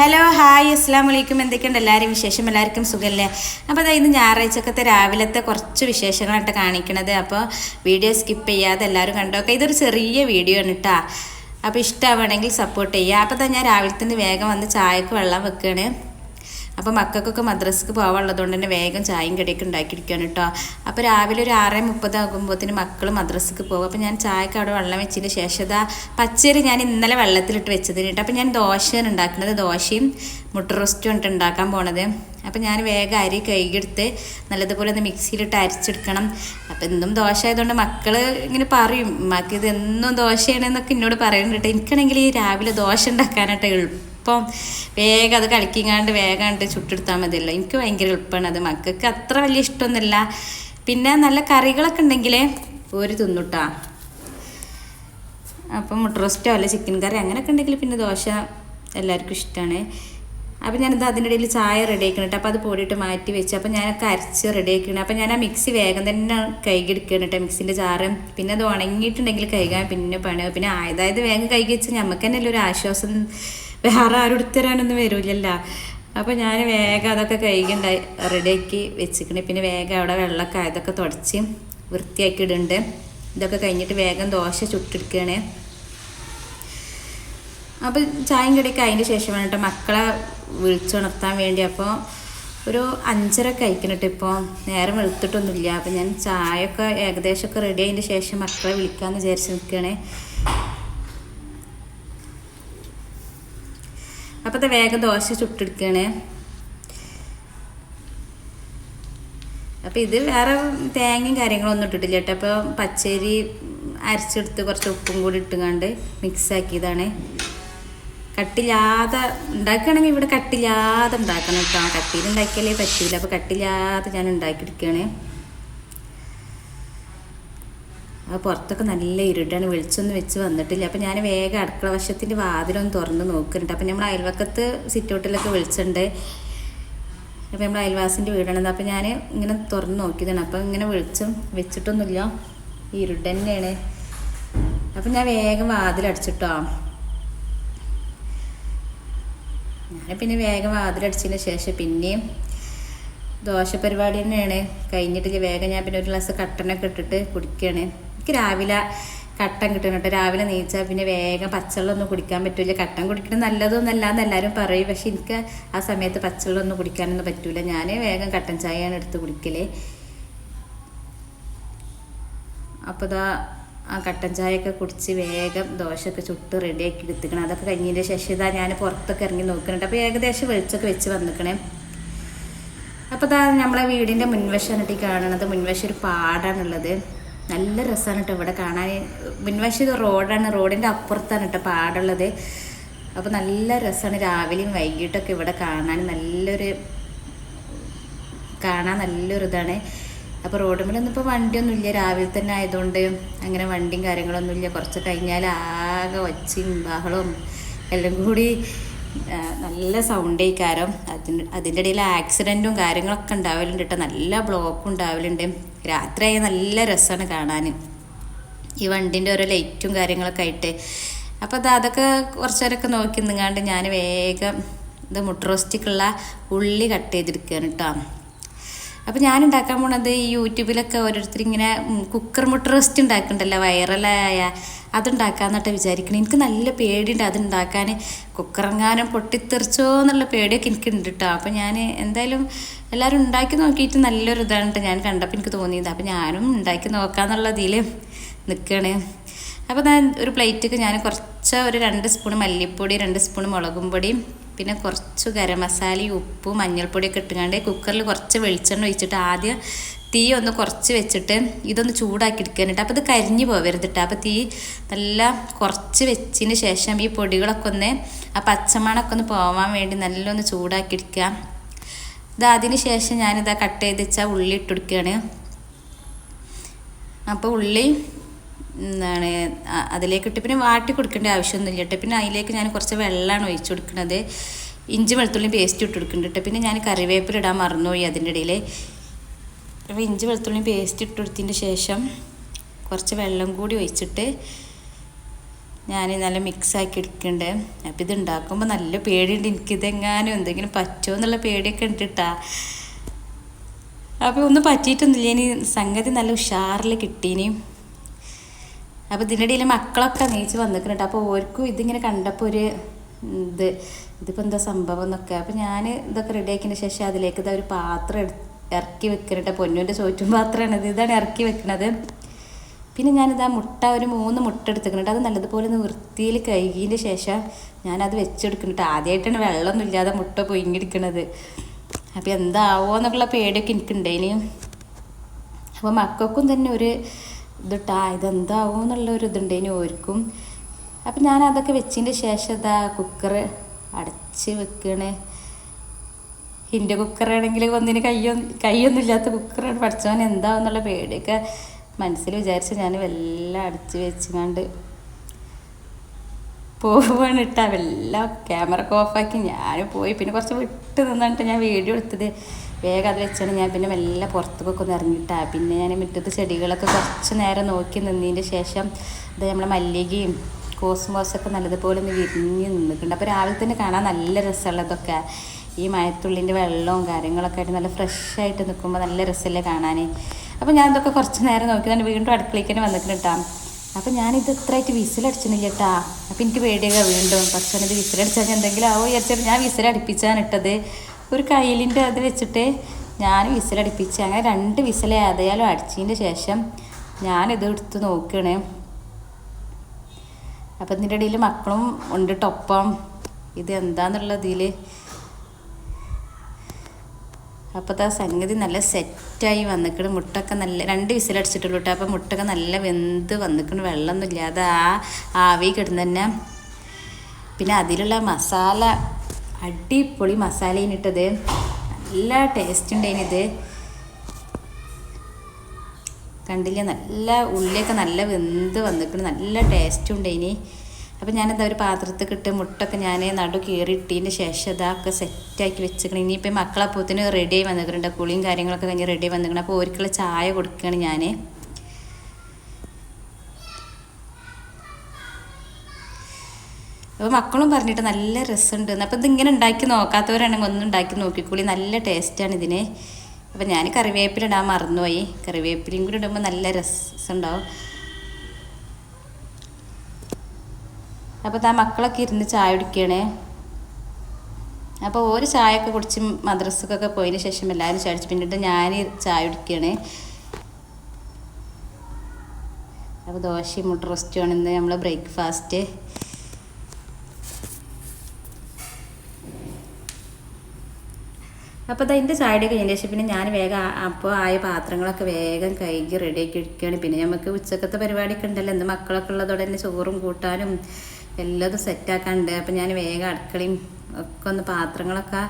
Hello hi അസ്സാം വലൈക്കും എന്തൊക്കെയുണ്ട് എല്ലാവരും വിശേഷം? എല്ലാവർക്കും സുഖമല്ലേ അപ്പോൾ അതായത് ഞായറാഴ്ചക്കത്തെ രാവിലത്തെ കുറച്ച് വിശേഷങ്ങളായിട്ട് കാണിക്കണത്. അപ്പോൾ വീഡിയോ സ്കിപ്പ് ചെയ്യാതെ എല്ലാവരും കണ്ടോക്കെ. ഇതൊരു ചെറിയ വീഡിയോ ആണ് കേട്ടോ അപ്പോൾ ഇഷ്ടമാവണമെങ്കിൽ സപ്പോർട്ട് ചെയ്യുക അപ്പോൾ തന്നെ ഞാൻ രാവിലെ വേഗം വന്ന് ചായക്ക് വെള്ളം വെക്കുകയാണ് അപ്പോൾ മക്കൾക്കൊക്കെ മദ്രസക്ക് പോകാനുള്ളതുകൊണ്ട് തന്നെ വേഗം ചായയും കടിയൊക്കെ ഉണ്ടാക്കിയിരിക്കുകയാണ് കേട്ടോ അപ്പോൾ രാവിലെ ഒരു ആറേ മുപ്പതാകുമ്പോഴത്തേന് മക്കൾ മദ്രസക്ക് പോകും. അപ്പോൾ ഞാൻ ചായക്ക് അവിടെ വെള്ളം വെച്ചതിന് ശേഷം അതാ പച്ചരി ഞാൻ ഇന്നലെ വെള്ളത്തിലിട്ട് വെച്ചതിന് കേട്ടോ അപ്പോൾ ഞാൻ ദോശയാണ് ഉണ്ടാക്കുന്നത്. ദോശയും മുട്ട റോസ്റ്റും ഉണ്ട് ഉണ്ടാക്കാൻ പോണത്. അപ്പോൾ ഞാൻ വേഗം അരി കഴുകിയെടുത്ത് നല്ലതുപോലെ ഒന്ന് മിക്സിയിലിട്ട് അരച്ചെടുക്കണം. അപ്പോൾ എന്നും ദോശ ആയതുകൊണ്ട് മക്കൾ ഇങ്ങനെ പറയും ഉമ്മാക്ക് ഇത് എന്നും ദോശയാണെന്നൊക്കെ എന്നോട് പറയുന്നുണ്ട് കേട്ടോ എനിക്കാണെങ്കിൽ ഈ രാവിലെ ദോശ ഉണ്ടാക്കാനായിട്ട് എളുപ്പം. ഇപ്പം വേഗം അത് കളിക്കിങ്ങാണ്ട് വേഗം കണ്ട് ചുട്ടെടുത്താൽ മതിയല്ലോ. എനിക്ക് ഭയങ്കര എളുപ്പമാണ് അത്. മക്കൾക്ക് അത്ര വലിയ ഇഷ്ടമൊന്നുമില്ല. പിന്നെ നല്ല കറികളൊക്കെ ഉണ്ടെങ്കിൽ ഒരു തിന്നുട്ടാ. അപ്പം മുട്ട റോസ്റ്റോ അല്ല ചിക്കൻ കറി അങ്ങനെയൊക്കെ ഉണ്ടെങ്കിൽ പിന്നെ ദോശ എല്ലാവർക്കും ഇഷ്ടമാണ് അപ്പം ഞാനിത് അതിന്റെ ഇടയിൽ ചായ റെഡി ആക്കണിട്ട്. അപ്പോൾ അത് പൊടിയിട്ട് മാറ്റി വെച്ച് അപ്പോൾ ഞാനൊക്കെ അരച്ച് റെഡി ആക്കണം അപ്പോൾ ഞാൻ ആ മിക്സി വേഗം തന്നെ കൈകിടിക്കണം കേട്ടോ മിക്സിന്റെ ചാറ് പിന്നെ അത് ഉണങ്ങിയിട്ടുണ്ടെങ്കിൽ കൈകാൻ പിന്നെ പണിയാവും. പിന്നെ ആയതായത് വേഗം കൈകി വെച്ച് നമുക്ക് തന്നെ ഒരു ആശ്വാസം വേറെ ആരും എടുത്തരാനൊന്നും വരില്ലല്ലോ ഞാൻ വേഗം അതൊക്കെ കൈകുണ്ടായി റെഡിയാക്കി വെച്ചിക്കണേ. പിന്നെ വേഗം അവിടെ വെള്ളമൊക്കെ ആയതൊക്കെ തുടച്ച് വൃത്തിയാക്കി ഇടുന്നുണ്ട് ഇതൊക്കെ കഴിഞ്ഞിട്ട് വേഗം ദോശ ചുട്ടെടുക്കുകയാണ് അപ്പോൾ ചായയും കടിയൊക്കെ അതിന്റെ ശേഷം വേണ്ടിട്ട് മക്കളെ വിളിച്ചുണർത്താൻ വേണ്ടി. അപ്പോൾ ഒരു അഞ്ചര കഴിക്കണിട്ട് ഇപ്പോൾ നേരം വെളുത്തിട്ടൊന്നുമില്ല. അപ്പോൾ ഞാൻ ചായയൊക്കെ ഏകദേശമൊക്കെ റെഡി ആയതിന്റെ ശേഷം മക്കളെ വിളിക്കാമെന്ന് വിചാരിച്ച് നിൽക്കുകയാണ് അപ്പോൾ അത് വേഗം ദോശ ചുട്ടെടുക്കുകയാണ് അപ്പോൾ ഇത് വേറെ തേങ്ങയും കാര്യങ്ങളൊന്നും ഇട്ടിട്ടില്ല കേട്ടോ. അപ്പോൾ പച്ചരി അരച്ചെടുത്ത് കുറച്ച് ഉപ്പും കൂടി ഇട്ടുകൊണ്ട് മിക്സ് ആക്കിയതാണ്. കട്ടില്ലാതെ ഉണ്ടാക്കുകയാണെങ്കിൽ ഇവിടെ കട്ടില്ലാതെ ഉണ്ടാക്കണം കേട്ടോ. കട്ടിയിൽ ഉണ്ടാക്കിയാലേ പറ്റില്ല അപ്പോൾ കട്ടില്ലാതെ ഞാൻ ഉണ്ടാക്കിയെടുക്കുകയാണ്. അപ്പോൾ പുറത്തൊക്കെ നല്ല ഇരുട്ടാണ്. വെളിച്ചൊന്നും വെച്ച് വന്നിട്ടില്ല. അപ്പം ഞാൻ വേഗം അടുക്കള വശത്തിന്റെ വാതിലൊന്ന് തുറന്ന് നോക്കുന്നുണ്ട്. അപ്പം നമ്മൾ അയൽവക്കത്ത് സിറ്റൗട്ടിലൊക്കെ വിളിച്ചിട്ടുണ്ട്. അപ്പം നമ്മൾ അയൽവാസിന്റെ വീടാണ്. അപ്പം ഞാൻ ഇങ്ങനെ തുറന്ന് നോക്കിയതാണ്. അപ്പം ഇങ്ങനെ വെളിച്ചം വെച്ചിട്ടൊന്നുമില്ല. ഇരുട്ട് തന്നെയാണ്. അപ്പം ഞാൻ വേഗം വാതിലടിച്ചിട്ടോ ഞാൻ പിന്നെ വേഗം വാതിലടിച്ചതിന് ശേഷം പിന്നെയും ദോശ പരിപാടി തന്നെയാണ്. കഴിഞ്ഞിട്ട് വേഗം ഞാൻ പിന്നെ ഒരു ഗ്ലാസ് കട്ടനൊക്കെ ഇട്ടിട്ട് കുടിക്കുകയാണ് എനിക്ക് രാവിലെ കട്ടൻ കിട്ടണം കേട്ടോ. രാവിലെ നീച്ചാൽ പിന്നെ വേഗം പച്ചവെള്ളമൊന്നും കുടിക്കാൻ പറ്റില്ല കട്ടൻ കുടിക്കണം നല്ലതൊന്നല്ല എന്ന് എല്ലാവരും പറയും. പക്ഷെ എനിക്ക് ആ സമയത്ത് പച്ചവെള്ളമൊന്നും കുടിക്കാനൊന്നും പറ്റില്ല ഞാൻ വേഗം കട്ടൻ ചായയാണ് എടുത്ത് കുടിക്കലേ. അപ്പോൾ ഇതാ ആ കട്ടൻ ചായയൊക്കെ കുടിച്ച് വേഗം ദോശയൊക്കെ ചുട്ട് റെഡിയാക്കി എടുത്തിക്കണം. അതൊക്കെ കഴിഞ്ഞതിന്റെ ശേഷം ഇതാ ഞാൻ പുറത്തൊക്കെ ഇറങ്ങി നോക്കുന്നുണ്ട് അപ്പോൾ ഏകദേശം വെളിച്ചൊക്കെ വെച്ച് വന്നിക്കണേ. അപ്പോൾ ഇതാ നമ്മളെ വീടിന്റെ മുൻവശം എന്നിട്ട് കാണുന്നത് മുൻവശം ഒരു പാടാണുള്ളത് നല്ല രസമാണ് കേട്ടോ ഇവിടെ കാണാൻ. മുൻവശം ഇത് റോഡാണ്. റോഡിന്റെ അപ്പുറത്താണ് കേട്ടോ പാടുള്ളത്. അപ്പോൾ നല്ല രസമാണ്. രാവിലെയും വൈകിട്ടൊക്കെ ഇവിടെ കാണാൻ നല്ലൊരു കാണാൻ നല്ലൊരു ഇതാണ്. അപ്പോൾ റോഡ് മേലൊന്നും ഇപ്പോൾ വണ്ടിയൊന്നും ഇല്ല. രാവിലെ തന്നെ ആയതുകൊണ്ട് അങ്ങനെ വണ്ടിയും കാര്യങ്ങളൊന്നും ഇല്ല. കുറച്ച് കഴിഞ്ഞാൽ ആകെ ഒച്ചയും ബഹളവും എല്ലാം കൂടി നല്ല സൗണ്ട് കാരം അതിന് അതിന്റെ ഇടയിൽ ആക്സിഡന്റും കാര്യങ്ങളൊക്കെ ഉണ്ടാവലുണ്ട് കേട്ടോ നല്ല ബ്ലോക്കും ഉണ്ടാവലുണ്ട്. രാത്രിയായി നല്ല രസമാണ് കാണാൻ. ഈ വണ്ടിന്റെ ഓരോ ലൈറ്റും കാര്യങ്ങളൊക്കെ ആയിട്ട്. അപ്പോൾ അത് അതൊക്കെ കുറച്ച് നേരമൊക്കെ നോക്കി നിന്നാണ്ട് ഞാൻ വേഗം ഇത് മുട്ടറോസ്റ്റിക്കുള്ള ഉള്ളി കട്ട് ചെയ്തെടുക്കുകയാണ് കേട്ടോ അപ്പോൾ ഞാൻ ഉണ്ടാക്കാൻ പോണത് ഈ യൂട്യൂബിലൊക്കെ ഓരോരുത്തർ ഇങ്ങനെ കുക്കർ മുട്ട റോസ്റ്റ് ഉണ്ടാക്കുന്നുണ്ടല്ലോ വൈറലായ അതുണ്ടാക്കാന്നിട്ട് വിചാരിക്കണം. എനിക്ക് നല്ല പേടിയുണ്ട് അത് ഉണ്ടാക്കാൻ കുക്കറങ്ങാനും പൊട്ടിത്തെറിച്ചോ എന്നുള്ള പേടിയൊക്കെ എനിക്ക് ഉണ്ട് കേട്ടോ അപ്പോൾ ഞാൻ എന്തായാലും എല്ലാവരും ഉണ്ടാക്കി നോക്കിയിട്ട് നല്ലൊരു ഇതാണ് ഞാൻ കണ്ടപ്പോൾ എനിക്ക് തോന്നിയത്. അപ്പോൾ ഞാനും ഉണ്ടാക്കി നോക്കാന്നുള്ള ഇതിൽ നിൽക്കുകയാണ് അപ്പോൾ ഞാൻ ഒരു പ്ലേറ്റൊക്കെ ഞാൻ കുറച്ച് ഒരു രണ്ട് സ്പൂൺ മല്ലിപ്പൊടി രണ്ട് സ്പൂൺ മുളകും പൊടിയും പിന്നെ കുറച്ച് ഗരം മസാലയും ഉപ്പും മഞ്ഞൾപ്പൊടിയൊക്കെ ഇട്ടുകൊണ്ട് കുക്കറിൽ കുറച്ച് വെളിച്ചെണ്ണ ഒഴിച്ചിട്ട് ആദ്യം തീ ഒന്ന് കുറച്ച് വെച്ചിട്ട് ഇതൊന്ന് ചൂടാക്കി എടുക്കാനിട്ട് അപ്പോൾ ഇത് കരിഞ്ഞു പോവരുത് കേട്ടോ. അപ്പോൾ തീ നല്ല കുറച്ച് വെച്ചതിന് ശേഷം ഈ പൊടികളൊക്കെ ഒന്ന് ആ പച്ചമണമൊക്കെ ഒന്ന് പോവാൻ വേണ്ടി നല്ലൊന്ന് ചൂടാക്കി എടുക്കുക ഇത് അതിന് ശേഷം ഞാനിതാ കട്ട് ചെയ്ത് വെച്ചാൽ ഉള്ളി ഇട്ടുകൊടുക്കുകയാണ് അപ്പോൾ ഉള്ളി എന്താണ് അതിലേക്ക് പിന്നെ വാട്ടി കൊടുക്കേണ്ട ആവശ്യമൊന്നുമില്ല കേട്ടോ. പിന്നെ അതിലേക്ക് ഞാൻ കുറച്ച് വെള്ളമാണ് ഒഴിച്ചു കൊടുക്കുന്നത്. ഇഞ്ചി വെളുത്തുള്ളി പേസ്റ്റ് ഇട്ട് കൊടുക്കുന്നുണ്ട് കേട്ടോ. പിന്നെ ഞാൻ കറിവേപ്പില ഇടാൻ മറന്നുപോയി അതിന്റെ ഇടയിൽ അപ്പോൾ ഇഞ്ചി വെളുത്തുള്ളി പേസ്റ്റ് ഇട്ട് കൊടുത്തതിന്റെ ശേഷം കുറച്ച് വെള്ളം കൂടി ഒഴിച്ചിട്ട് ഞാൻ നല്ല മിക്സാക്കി എടുക്കുന്നുണ്ട്. അപ്പോൾ ഇത് ഉണ്ടാക്കുമ്പോൾ നല്ല പേടിയുണ്ട്. എനിക്കിതെങ്ങാനും എന്തെങ്കിലും പറ്റുമോ എന്നുള്ള പേടിയൊക്കെ ഉണ്ട് കേട്ടാ. അപ്പോൾ ഒന്നും പറ്റിയിട്ടൊന്നുമില്ല. ഇനി സംഗതി നല്ല ഉഷാറിൽ കിട്ടീനി. അപ്പോൾ ഇതിന്റെ ഇടയിൽ മക്കളൊക്കെ നീച്ച് വന്നിട്ടുണ്ട് അപ്പോൾ ഓർക്കും ഇതിങ്ങനെ കണ്ടപ്പോൾ ഒരു ഇത് ഇതിപ്പോൾ എന്താ സംഭവം എന്നൊക്കെ. അപ്പോൾ ഞാൻ ഇതൊക്കെ റെഡിയാക്കിയതിന് ശേഷം അതിലേക്ക് ഇതാ ഒരു പാത്രം ഇറക്കി വെക്കുന്നുണ്ട് പൊന്നുവിന്റെ ചോറ്റും പാത്രമാണ് ഇത്. ഇതാണ് ഇറക്കി വെക്കുന്നത് പിന്നെ ഞാനിതാ മുട്ട ഒരു മൂന്ന് മുട്ട എടുത്തിട്ടുണ്ട് അത് നല്ലതുപോലെ ഒന്ന് വൃത്തിയിൽ കഴുകിയതിന്റെ ശേഷം ഞാനത് വെച്ചെടുക്കുന്നുണ്ട് ആദ്യമായിട്ടാണ് വെള്ളമൊന്നും ഇല്ലാതെ മുട്ട പൊയിങ്ങിടിക്കണത് അപ്പോൾ എന്താവോ എന്നുള്ള പേടിയൊക്കെ എനിക്കുണ്ടായിന് അപ്പോൾ മക്കൾക്കും തന്നെ ഒരു ഇതിട്ടാ ഇതെന്താവും എന്നുള്ള ഒരു ഇതുണ്ടേന് ഓർക്കും. അപ്പം ഞാൻ അതൊക്കെ വെച്ചതിന്റെ ശേഷം ഇതാ കുക്കർ അടച്ച് വെക്കണേ. എന്റെ കുക്കറാണെങ്കിൽ ഒന്നിന് കയ്യൊ കയ്യൊന്നും ഇല്ലാത്ത കുക്കറാണ് പഠിച്ചവൻ എന്താവെന്നുള്ള പേടിയൊക്കെ മനസ്സിൽ വിചാരിച്ച് ഞാൻ എല്ലാം അടച്ച് വെച്ചുകൊണ്ട് പോവാണ് ഇട്ടാ. ക്യാമറ ഒക്കെ ഓഫാക്കി ഞാൻ പോയി. പിന്നെ കുറച്ച് വിട്ട് നിന്നിട്ട് ഞാൻ വീഡിയോ എടുത്തത് വേഗം അത് വെച്ചാണ് ഞാൻ പിന്നെ മെല്ലെ പുറത്തേക്കൊക്കെ ഒന്ന് ഇറങ്ങിയിട്ടാ. പിന്നെ ഞാൻ മുറ്റത്ത് ചെടികളൊക്കെ കുറച്ച് നേരം നോക്കി നിന്നതിന്റെ ശേഷം ഇത് നമ്മളെ മല്ലികയും കോസ്മോസൊക്കെ നല്ലതുപോലെ ഒന്ന് വിരിഞ്ഞ് നിന്നിട്ടുണ്ട്. അപ്പോൾ രാവിലെ തന്നെ കാണാൻ നല്ല രസമുള്ളതൊക്കെ. ഈ മഴത്തുള്ളിന്റെ വെള്ളവും കാര്യങ്ങളൊക്കെ ആയിട്ട് നല്ല ഫ്രഷ് ആയിട്ട് നിൽക്കുമ്പോൾ നല്ല രസമല്ലേ കാണാൻ അപ്പോൾ ഞാൻ ഇതൊക്കെ കുറച്ച് നേരം നോക്കി തന്നെ വീണ്ടും അടുക്കളയ്ക്ക് തന്നെ വന്നിട്ടുണ്ട് കേട്ടോ അപ്പം ഞാനിത് ഇത്രയായിട്ട് വിസിലടിച്ചിട്ടില്ല കേട്ടാ അപ്പം എനിക്ക് പേടിയൊക്കെ വീണ്ടും. പക്ഷേ ഇത് വിസിലടിച്ചാൽ എന്തെങ്കിലും ആവോ വിചാരിച്ചിട്ട് ഞാൻ വിസിലടിപ്പിച്ചാണ് ഇട്ടത്. ഒരു കയ്യിലിന്റെ അത് വെച്ചിട്ട് ഞാൻ വിസിലടിപ്പിച്ച് അങ്ങനെ രണ്ട് വിസിൽ ഏതായാലും അടിച്ചതിന്റെ ശേഷം ഞാനിത് എടുത്ത് നോക്കുകയാണ്. അപ്പം ഇതിന്റെ ഇടയിൽ മക്കളും ഉണ്ട് ടൊപ്പം ഇത് എന്താന്നുള്ള ഇതിൽ അപ്പോൾ ആ സംഗതി നല്ല സെറ്റായി വന്നിക്കണ്. മുട്ടൊക്കെ നല്ല രണ്ട് വിസിലടിച്ചിട്ടുള്ളൂ കേട്ടോ അപ്പോൾ മുട്ടൊക്കെ നല്ല വെന്ത് വന്നിക്കണ്. വെള്ളമൊന്നും ഇല്ലാതെ ആ ആവി കിടന്ന് തന്നെ. പിന്നെ അതിലുള്ള മസാല അടിപൊളി മസാലയിനിട്ടത്. നല്ല ടേസ്റ്റ് ഉണ്ടായിനിത്. കണ്ടില്ല? നല്ല ഉള്ളിയൊക്കെ നല്ല വെന്ത് വന്നിട്ടുണ്ട് നല്ല ടേസ്റ്റ് ഉണ്ടായിനി. അപ്പം ഞാനെന്താ ഒരു പാത്രത്തിൽ ഇട്ട് മുട്ടൊക്കെ ഞാൻ നടു കീറിയിട്ടതിന് ശേഷം ഇതൊക്കെ സെറ്റാക്കി വെച്ചിരിക്കണം ഇനിയിപ്പോൾ മക്കളപ്പോത്തിന് റെഡി ആയി വന്നിട്ടുണ്ട് കുളിയും കാര്യങ്ങളൊക്കെ കഴിഞ്ഞ് റെഡി ആയി വന്നിക്കണം. അപ്പോൾ ഒരിക്കലും ചായ കൊടുക്കുകയാണ് ഞാൻ അപ്പോൾ മക്കളും പറഞ്ഞിട്ട് നല്ല രസമുണ്ട്. അപ്പോൾ ഇതിങ്ങനെ ഉണ്ടാക്കി നോക്കാത്തവരാണെങ്കിൽ ഒന്ന് ഉണ്ടാക്കി നോക്കിക്കൂടി. നല്ല ടേസ്റ്റാണ് ഇതിന്. അപ്പം ഞാൻ കറിവേപ്പില ഇടാൻ മറന്നുപോയി. കറിവേപ്പിലയും കൂടി ഇടുമ്പോൾ നല്ല രസമുണ്ടാവും. അപ്പോൾ താ മക്കളൊക്കെ ഇരുന്ന് ചായ കുടിക്കണേ അപ്പോൾ ഒരു ചായയൊക്കെ കുടിച്ച് മദ്രസക്കൊക്കെ പോയതിന് ശേഷം എല്ലാവരും ചാടിച്ച് പിന്നിട്ട് ഞാൻ ചായ കുടിക്കണേ അപ്പോൾ ദോശയും മുട്ട റോസ്റ്റുമാണ് ഇന്ന് നമ്മൾ ബ്രേക്ക്ഫാസ്റ്റ് അപ്പോൾ അത് അതിന്റെ ചായയുടെ കഴിഞ്ഞ ശേഷം പിന്നെ ഞാൻ വേഗം അപ്പോൾ ആയ പാത്രങ്ങളൊക്കെ വേഗം കഴുകി റെഡിയാക്കി എടുക്കുകയാണ്. പിന്നെ നമുക്ക് ഉച്ചക്കത്തെ പരിപാടിയൊക്കെ ഉണ്ടല്ലോ. എന്ത് മക്കളൊക്കെ ഉള്ളതോടെ തന്നെ ചോറും കൂട്ടാനും എല്ലാതും സെറ്റാക്കാണ്ട് അപ്പം ഞാൻ വേഗം അടുക്കളയും ഒക്കെ ഒന്ന് പാത്രങ്ങളൊക്കെ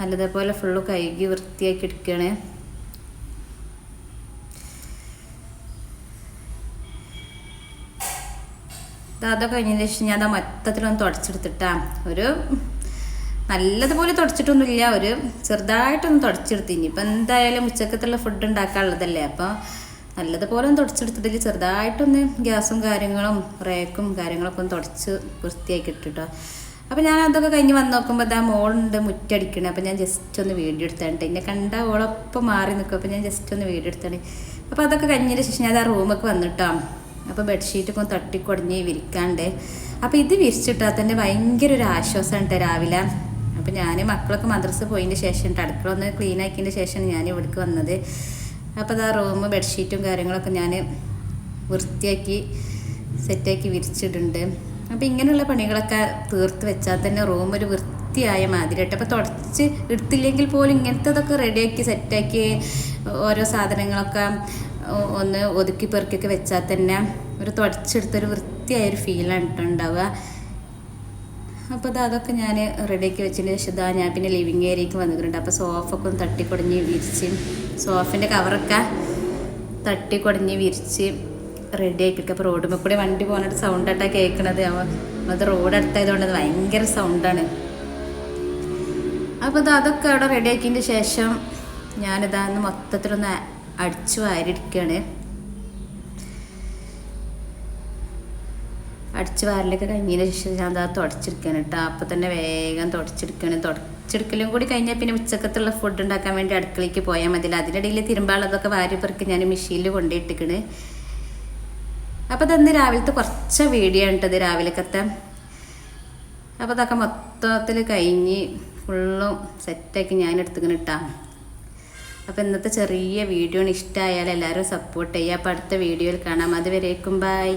നല്ലതേപോലെ ഫുള്ള് കഴുകി വൃത്തിയാക്കി എടുക്കുകയാണ്. അതൊക്കെ കഴിഞ്ഞതിന് ശേഷം ഞാൻ അത് മൊത്തത്തിലൊന്ന് തുടച്ചെടുത്തിട്ടാ. ഒരു നല്ലതുപോലെ തുടച്ചിട്ടൊന്നുമില്ല. ഒരു ചെറുതായിട്ടൊന്ന് തുടച്ചെടുത്ത്. ഇനി ഇപ്പം എന്തായാലും ഉച്ചക്കത്തുള്ള ഫുഡ് ഉണ്ടാക്കാനുള്ളതല്ലേ? അപ്പോൾ നല്ലതുപോലെ ഒന്ന് തുടച്ചെടുത്തിട്ടില്ല. ചെറുതായിട്ടൊന്ന് ഗ്യാസും കാര്യങ്ങളും റേക്കും കാര്യങ്ങളൊക്കെ ഒന്ന് തുടച്ച് വൃത്തിയാക്കി ഇട്ടിട്ടോ. അപ്പോൾ ഞാൻ അതൊക്കെ കഴിഞ്ഞ് വന്ന് നോക്കുമ്പോൾ അതാ മോളുണ്ട് മുറ്റടിക്കണേ. അപ്പോൾ ഞാൻ ജസ്റ്റ് ഒന്ന് വീഡിയോ എടുത്താണ്ട് എന്നെ കണ്ട ഓളൊപ്പം മാറി നിൽക്കും. അപ്പോൾ ഞാൻ ജസ്റ്റ് ഒന്ന് വീഡിയോ എടുത്താണ്. അപ്പോൾ അതൊക്കെ കഴിഞ്ഞതിന് ശേഷം ഞാൻ ആ റൂമൊക്കെ വന്നിട്ടോ. അപ്പോൾ ബെഡ്ഷീറ്റൊക്കെ ഒന്ന് തട്ടിക്കൊടഞ്ഞ് വിരിക്കാണ്ട് അപ്പോൾ ഇത് വിരിച്ചിട്ടാൽ തന്നെ ഭയങ്കര ഒരു ആശ്വാസമാണ് കേട്ടോ രാവിലെ. അപ്പം ഞാൻ മക്കളൊക്കെ മദ്രസ പോയതിന്റെ ശേഷം അടുക്കള ഒന്ന് ക്ലീൻ ആക്കിയതിന്റെ ശേഷം ഞാൻ ഇവിടേക്ക് വന്നത്. അപ്പോൾ അതാ റൂം ബെഡ്ഷീറ്റും കാര്യങ്ങളൊക്കെ ഞാൻ വൃത്തിയാക്കി സെറ്റാക്കി വിരിച്ചിട്ടുണ്ട്. അപ്പോൾ ഇങ്ങനെയുള്ള പണികളൊക്കെ തീർത്ത് വെച്ചാൽ തന്നെ റൂം ഒരു വൃത്തിയായ മാതിരിയായിട്ട് അപ്പോൾ തുടച്ച് എടുത്തില്ലെങ്കിൽ പോലും ഇങ്ങനത്തതൊക്കെ റെഡിയാക്കി സെറ്റാക്കി ഓരോ സാധനങ്ങളൊക്കെ ഒന്ന് ഒതുക്കി പെറുക്കിയൊക്കെ വെച്ചാൽ തന്നെ ഒരു തുടച്ചെടുത്തൊരു വൃത്തിയായൊരു ഫീലാണ് കേട്ടോ ഉണ്ടാവുക. അപ്പോൾ അത് അതൊക്കെ ഞാൻ റെഡിയാക്കി വെച്ചതിന് ശേഷം ഇതാ ഞാൻ പിന്നെ ലിവിങ് ഏരിയക്ക് വന്നിട്ടുണ്ട്. അപ്പോൾ സോഫൊക്കെ ഒന്ന് തട്ടിക്കൊടഞ്ഞ് വിരിച്ച് സോഫിന്റെ കവറൊക്കെ തട്ടിക്കൊടഞ്ഞ് വിരിച്ച് റെഡി ആക്കിയിട്ട് അപ്പോൾ റോഡുമ്പോൾ കൂടി വണ്ടി പോകുന്നിട്ട് ആട്ടാ കേൾക്കണത് അത് റോഡ് അടുത്തായതുകൊണ്ട് അത് ഭയങ്കര സൗണ്ടാണ് അപ്പോൾ ഇത് അതൊക്കെ അവിടെ റെഡി ആക്കിയതിന്റെ ശേഷം ഞാനിതാന്ന് മൊത്തത്തിലൊന്ന് അടിച്ചു വാരിയിരിക്കുകയാണ് അടിച്ച് വാരലൊക്കെ കഴിഞ്ഞതിന് ശേഷം ഞാൻ അതാ തുടച്ചെടുക്കണം കേട്ടോ. അപ്പോൾ തന്നെ വേഗം തുടച്ചെടുക്കണം തുടച്ചെടുക്കലും കൂടി കഴിഞ്ഞാൽ പിന്നെ ഉച്ചക്കത്തുള്ള ഫുഡ് ഉണ്ടാക്കാൻ വേണ്ടി അടുക്കളയ്ക്ക് പോയാൽ മതിയില്ല അതിനിടയിൽ തിരുമ്പാളതൊക്കെ വാരി പെറുക്കി ഞാൻ മെഷീനിൽ കൊണ്ടിട്ടിരിക്കണ് അപ്പോൾ അതന്ന് രാവിലത്തെ കുറച്ച് വീഡിയോ കേട്ടത് രാവിലെക്കത്തെ. അപ്പോൾ അതൊക്കെ മൊത്തത്തിൽ കഴിഞ്ഞ് ഫുള്ളും സെറ്റാക്കി ഞാൻ എടുത്തുക്കണം ഇട്ടാ അപ്പോൾ ഇന്നത്തെ ചെറിയ വീഡിയോ ഇഷ്ടമായാൽ എല്ലാവരും സപ്പോർട്ട് ചെയ്യുക. അപ്പോൾ അടുത്ത വീഡിയോയിൽ കാണാം. അതുവരേക്കും ബൈ